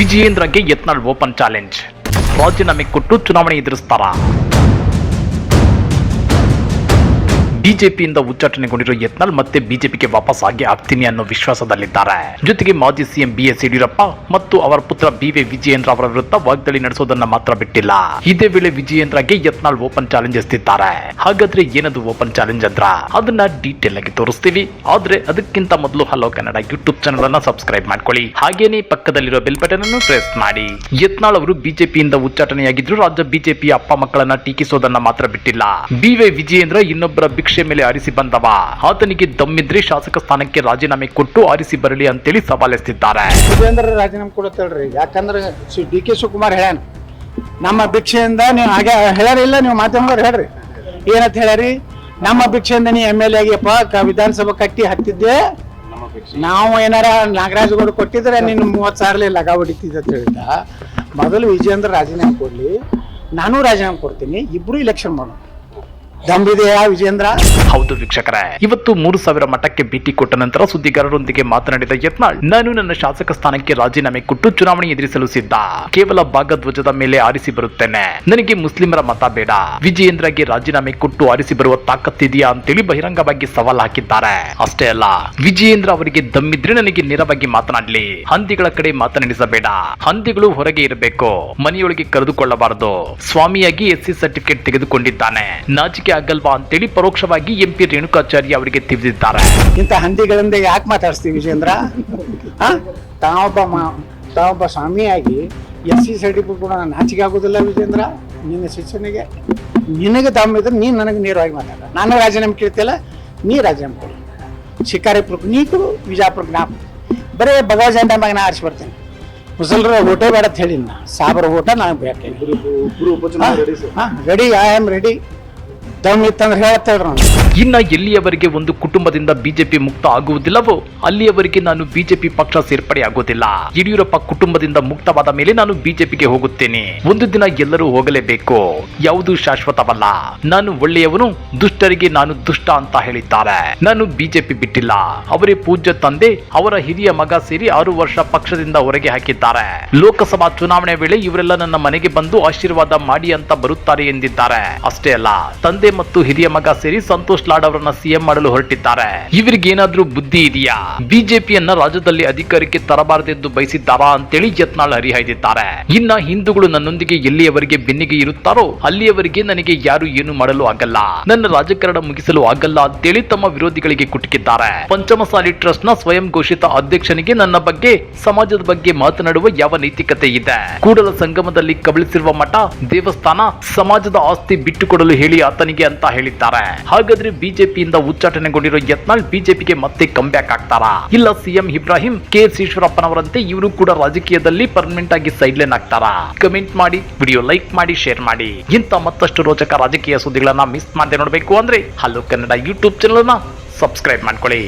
ವಿಜಯೇಂದ್ರಗೆ Yatnal open challenge ರಾಜೀನಾಮೆ ಕೊಟ್ಟು ಚುನಾವಣೆ ಎದುರಿಸ್ತಾರಾ ಬಿಜೆಪಿಯಿಂದ ಉಚ್ಚಾಟನೆಗೊಂಡಿರುವ ಯತ್ನಾಳ್ ಮತ್ತೆ ಬಿಜೆಪಿಗೆ ವಾಪಸ್ ಆಗಿ ಆಗ್ತೀನಿ ಅನ್ನೋ ವಿಶ್ವಾಸದಲ್ಲಿದ್ದಾರೆ. ಜೊತೆಗೆ ಮಾಜಿ ಸಿಎಂ ಬಿ ಎಸ್ ಯಡಿಯೂರಪ್ಪ ಮತ್ತು ಅವರ ಪುತ್ರ ಬಿವಿ ವಿಜಯೇಂದ್ರ ಅವರ ವಿರುದ್ಧ ವಾಗ್ದಾಳಿ ನಡೆಸೋದನ್ನ ಮಾತ್ರ ಬಿಟ್ಟಿಲ್ಲ. ಇದೇ ವೇಳೆ ವಿಜಯೇಂದ್ರಗೆ ಯತ್ನಾಳ್ ಓಪನ್ ಚಾಲೆಂಜ್ ಎಸ್ತಿದ್ದಾರೆ. ಹಾಗಾದ್ರೆ ಏನದು ಓಪನ್ ಚಾಲೆಂಜ್ ಅಂದ್ರ? ಅದನ್ನ ಡೀಟೇಲ್ ಆಗಿ ತೋರಿಸ್ತೀವಿ. ಆದ್ರೆ ಅದಕ್ಕಿಂತ ಮೊದಲು ಹಲೋ ಕನ್ನಡ ಯೂಟ್ಯೂಬ್ ಚಾನಲ್ ಅನ್ನ ಸಬ್ಸ್ಕ್ರೈಬ್ ಮಾಡ್ಕೊಳ್ಳಿ. ಹಾಗೇನೆ ಪಕ್ಕದಲ್ಲಿರೋ ಬೆಲ್ ಬಟನ್ ಅನ್ನು ಪ್ರೆಸ್ ಮಾಡಿ. ಯತ್ನಾಳ್ ಅವರು ಬಿಜೆಪಿಯಿಂದ ಉಚ್ಚಾಟನೆಯಾಗಿದ್ರು ರಾಜ್ಯ ಬಿಜೆಪಿ ಅಪ್ಪ ಮಕ್ಕಳನ್ನ ಟೀಕಿಸೋದನ್ನ ಮಾತ್ರ ಬಿಟ್ಟಿಲ್ಲ. ಬಿ ವೈ ವಿಜಯೇಂದ್ರ ಇನ್ನೊಬ್ಬರ ಮೇಲೆ ಆರಿಸಿ ಬಂದವ. ಆತನಿಗೆ ದಮ್ಮಿದ್ರೆ ಶಾಸಕ ಸ್ಥಾನಕ್ಕೆ ರಾಜೀನಾಮೆ ಕೊಟ್ಟು ಆರಿಸಿ ಬರಲಿ ಅಂತೇಳಿ ಸವಾಲೆಸ್ತಿದ್ದಾರೆ ವಿಜೇಂದ್ರ ರಾಜೀನಾಮೆ ಕೊಡುತ್ತೇಳ್ರಿ ಯಾಕಂದ್ರೆ ಡಿ ಕೆ ಶಿವಕುಮಾರ್ ಹೇಳ್ಯಾನ. ನಮ್ಮ ಭಿಕ್ಷೆಯಿಂದ ನೀವು ಹಾಗೆ ಇಲ್ಲ ನೀವು ಮಾಧ್ಯಮದವ್ರು ಹೇಳ್ರಿ. ಏನಂತ ಹೇಳ್ಯಾರಿ? ನಮ್ಮ ಭಿಕ್ಷೆಯಿಂದ ನೀ ಎಂ ಎಲ್ ಎ ಆಗಿಯಪ್ಪ ವಿಧಾನಸಭಾ ಕಟ್ಟಿ ಹತ್ತಿದ್ದೆ. ನಾವು ಏನಾರ ನಾಗರಾಜ್ ಗೌಡ ಕೊಟ್ಟಿದ್ರೆ ನೀನು ಮೂವತ್ತು ಸಾವಿರ ಲಗ ಹೊಡಿತಿದ್ದ ಅಂತ ಹೇಳಿದ ಮೊದಲು ವಿಜಯೇಂದ್ರ ರಾಜೀನಾಮೆ ಕೊಡ್ಲಿ. ನಾನು ರಾಜೀನಾಮೆ ಕೊಡ್ತೀನಿ. ಇಬ್ರು ಇಲೆಕ್ಷನ್ ಮಾಡೋಣ. ದಮ್ಬಿದೆಯಾ ವಿಜೇಂದ್ರ? ಹೌದು ವೀಕ್ಷಕರೇ, ಇವತ್ತು ಮೂರು ಸಾವಿರ ಮಠಕ್ಕೆ ಭೇಟಿ ಕೊಟ್ಟ ನಂತರ ಸುದ್ದಿಗಾರರೊಂದಿಗೆ ಮಾತನಾಡಿದ ಯತ್ನಾಳ್, ನಾನು ನನ್ನ ಶಾಸಕ ಸ್ಥಾನಕ್ಕೆ ರಾಜೀನಾಮೆ ಕೊಟ್ಟು ಚುನಾವಣೆ ಎದುರಿಸಲು ಸಿದ್ಧ. ಕೇವಲ ಭಾಗಧ್ವಜದ ಮೇಲೆ ಆರಿಸಿ ಬರುತ್ತೇನೆ. ನನಗೆ ಮುಸ್ಲಿಮರ ಮತ ಬೇಡ. ವಿಜಯೇಂದ್ರಗೆ ರಾಜೀನಾಮೆ ಕೊಟ್ಟು ಆರಿಸಿ ಬರುವ ತಾಕತ್ತಿದೆಯಾ ಅಂತೇಳಿ ಬಹಿರಂಗವಾಗಿ ಸವಾಲ್ ಹಾಕಿದ್ದಾರೆ. ಅಷ್ಟೇ ಅಲ್ಲ ವಿಜಯೇಂದ್ರ ಅವರಿಗೆ ದಮ್ಮಿದ್ರೆ ನನಗೆ ನೇರವಾಗಿ ಮಾತನಾಡಲಿ. ಹಂದಿಗಳ ಕಡೆ ಮಾತನಾಡಿಸಬೇಡ. ಹಂದಿಗಳು ಹೊರಗೆ ಇರಬೇಕು. ಮನೆಯೊಳಗೆ ಕರೆದುಕೊಳ್ಳಬಾರದು. ಸ್ವಾಮಿಯಾಗಿ ಎಸ್ಸಿ ಸರ್ಟಿಫಿಕೇಟ್ ತೆಗೆದುಕೊಂಡಿದ್ದಾನೆ. ನಾಚಿಕೆ ಆಗಲ್ವಾ ಅಂತೇಳಿ ಪರೋಕ್ಷವಾಗಿ ಎಂಪಿ ರೇಣುಕಾಚಾರ್ಯ ಅವರಿಗೆ ತಿಳಿದಿದ್ದಾರೆ. ಇಂಥ ಹಂದಿಗಳಿಂದ ಯಾಕೆ ಮಾತಾಡ್ತೀವಿ ವಿಜೇಂದ್ರ? ತಾವೊಬ್ಬ ಮಾ ತಾವೊಬ್ಬ ಸ್ವಾಮಿಯಾಗಿ ಎಸ್ ಸಿ ಸರ್ಟಿಫಿಕೇಟ್ ಕೂಡ ನಾಚಿಕೆ ಆಗೋದಿಲ್ಲ ವಿಜೇಂದ್ರ ನಿನ್ನ ಶಿಕ್ಷಣಿಗೆ. ನಿನಗೆ ದಮ್ಮಿದ್ರೆ ನೀನು ನನಗೆ ನೇರವಾಗಿ ಮಾತಾಡ. ನಾನು ರಾಜೀನಾಮೆ ಕೇಳ್ತಿಲ್ಲ ನೀ ರಾಜೀನಾಮೆ ಕೊಡು. ಶಿಕಾರಿಪುರಕ್ಕೆ ನೀ ಕೊಡು ವಿಜಾಪುರಕ್ಕೆ ನಾ. ಬರೀ ಭಗವ ಜಂಡ ಮ್ಯಾಗ ನಾ ಆರಿಸಿ ಬರ್ತೇನೆ. ಮುಸಲ್ರ ಓಟೇ ಬೇಡ ಅಂತ ಹೇಳಿ ನಾ ಸಾಬರ ಓಟ ನನಗೆ ಬೇಕು ರೆಡಿ ಐ ಆಮ್ ರೆಡಿ ಇನ್ನ ಎಲ್ಲಿಯವರೆಗೆ ಒಂದು ಕುಟುಂಬದಿಂದ ಬಿಜೆಪಿ ಮುಕ್ತ ಆಗುವುದಿಲ್ಲವೋ ಅಲ್ಲಿಯವರೆಗೆ ನಾನು ಬಿಜೆಪಿ ಪಕ್ಷ ಸೇರ್ಪಡೆ ಆಗೋದಿಲ್ಲ. ಯಡಿಯೂರಪ್ಪ ಕುಟುಂಬದಿಂದ ಮುಕ್ತವಾದ ಮೇಲೆ ನಾನು ಬಿಜೆಪಿಗೆ ಹೋಗುತ್ತೇನೆ. ಒಂದು ದಿನ ಎಲ್ಲರೂ ಹೋಗಲೇಬೇಕು. ಯಾವುದು ಶಾಶ್ವತವಲ್ಲ. ನಾನು ಒಳ್ಳೆಯವನು, ದುಷ್ಟರಿಗೆ ನಾನು ದುಷ್ಟ ಅಂತ ಹೇಳಿದ್ದಾರೆ. ನಾನು ಬಿಜೆಪಿ ಬಿಟ್ಟಿಲ್ಲ. ಅವರೇ ಪೂಜ್ಯ ತಂದೆ, ಅವರ ಹಿರಿಯ ಮಗ ಸೇರಿ ಆರು ವರ್ಷ ಪಕ್ಷದಿಂದ ಹೊರಗೆ ಹಾಕಿದ್ದಾರೆ. ಲೋಕಸಭಾ ಚುನಾವಣೆ ವೇಳೆ ಇವರೆಲ್ಲ ನನ್ನ ಮನೆಗೆ ಬಂದು ಆಶೀರ್ವಾದ ಮಾಡಿ ಅಂತ ಬರುತ್ತಾರೆ ಎಂದಿದ್ದಾರೆ. ಅಷ್ಟೇ ಅಲ್ಲ, ತಂದೆ ಮತ್ತು ಹಿರಿಯ ಮಗ ಸೇರಿ ಸಂತೋಷ್ ಲಾಡ್ ಅವರನ್ನ ಸಿಎಂ ಮಾಡಲು ಹೊರಟಿದ್ದಾರೆ. ಇವರಿಗೆ ಏನಾದ್ರೂ ಬುದ್ಧಿ ಇದೆಯಾ? ಬಿಜೆಪಿಯನ್ನ ರಾಜ್ಯದಲ್ಲಿ ಅಧಿಕಾರಕ್ಕೆ ತರಬಾರದೆಂದು ಬಯಸಿದ್ದಾರಾ ಅಂತೇಳಿ ಯತ್ನಾಳ್ ಹರಿಹಾಯ್ದಿದ್ದಾರೆ. ಇನ್ನ ಹಿಂದೂಗಳು ನನ್ನೊಂದಿಗೆ ಎಲ್ಲಿಯವರೆಗೆ ಬೆನ್ನಿಗೆ ಇರುತ್ತಾರೋ ಅಲ್ಲಿಯವರೆಗೆ ನನಗೆ ಯಾರು ಏನು ಮಾಡಲು ಆಗಲ್ಲ. ನನ್ನ ರಾಜಕಾರಣ ಮುಗಿಸಲು ಆಗಲ್ಲ ಅಂತೇಳಿ ತಮ್ಮ ವಿರೋಧಿಗಳಿಗೆ ಕುಟುಕಿದ್ದಾರೆ. ಪಂಚಮಸಾಲಿ ಟ್ರಸ್ಟ್ನ ಸ್ವಯಂ ಘೋಷಿತ ಅಧ್ಯಕ್ಷನಿಗೆ ನನ್ನ ಬಗ್ಗೆ, ಸಮಾಜದ ಬಗ್ಗೆ ಮಾತನಾಡುವ ಯಾವ ನೈತಿಕತೆ ಇದೆ? ಕೂಡಲ ಸಂಗಮದಲ್ಲಿ ಕಬಳಿಸಿರುವ ಮಠ, ದೇವಸ್ಥಾನ, ಸಮಾಜದ ಆಸ್ತಿ ಬಿಟ್ಟುಕೊಡಲು ಹೇಳಿ ಆತನಿಗೆ ಅಂತ ಹೇಳಿದ್ದಾರೆ. ಹಾಗಾದ್ರೆ ಬಿಜೆಪಿಯಿಂದ ಉಚ್ಚಾಟನೆಗೊಂಡಿರೋ ಯತ್ನಾಳ್ ಬಿಜೆಪಿಗೆ ಮತ್ತೆ ಕಂಬ್ಯಾಕ್ ಆಗ್ತಾರಾ? ಇಲ್ಲ ಸಿಎಂ ಇಬ್ರಾಹಿಂ, ಕೆ ಎಸ್ ಈಶ್ವರಪ್ಪನವರಂತೆ ಇವರು ಕೂಡ ರಾಜಕೀಯದಲ್ಲಿ ಪರ್ಮನೆಂಟ್ ಆಗಿ ಸೈಡ್ ಲೈನ್ ಆಗ್ತಾರಾ? ಕಮೆಂಟ್ ಮಾಡಿ ವಿಡಿಯೋ ಲೈಕ್ ಮಾಡಿ ಶೇರ್ ಮಾಡಿ. ಇಂಥ ಮತ್ತಷ್ಟು ರೋಚಕ ರಾಜಕೀಯ ಸುದ್ದಿಗಳನ್ನ ಮಿಸ್ ಮಾಡದೆ ನೋಡಬೇಕು ಅಂದ್ರೆ hello Kannada YouTube channel subscribe ಮಾಡ್ಕೊಳ್ಳಿ.